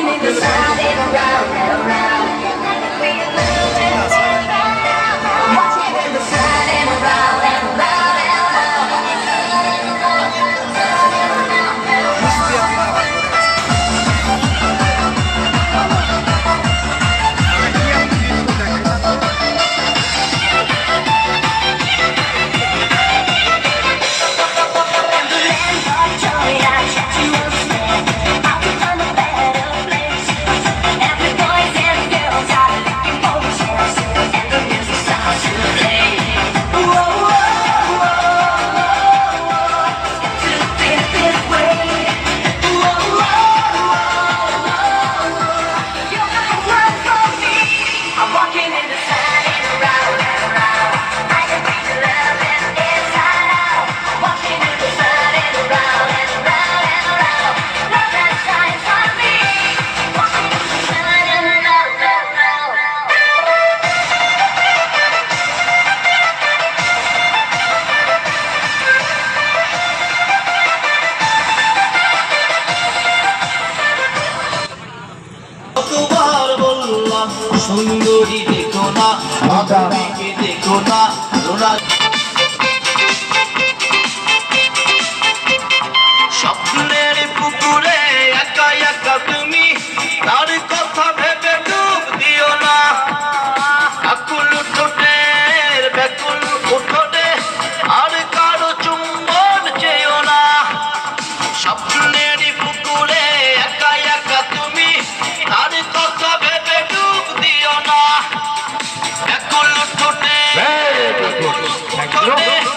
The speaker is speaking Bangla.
spinning the sound and around and around. সুন্দরী দেখো না মাধবীকে দেখো না রোনা দিও না